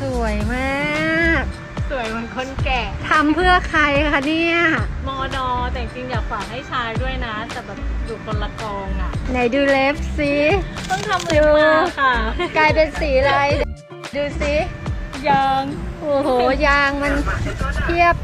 สวยมาก สวยเหมือนคนแก่ทำเพื่อใครคะเนี่ย มอดอแต่จริงอยากฝากให้ชายด้วยนะ แต่แบบอยู่คนละกองอะ ไหนดูเล็บสิต้องทำเล็มาค่ะ กลายเป็นสีอะไร ดูสิยางโอ้โห ยางมันเทียบ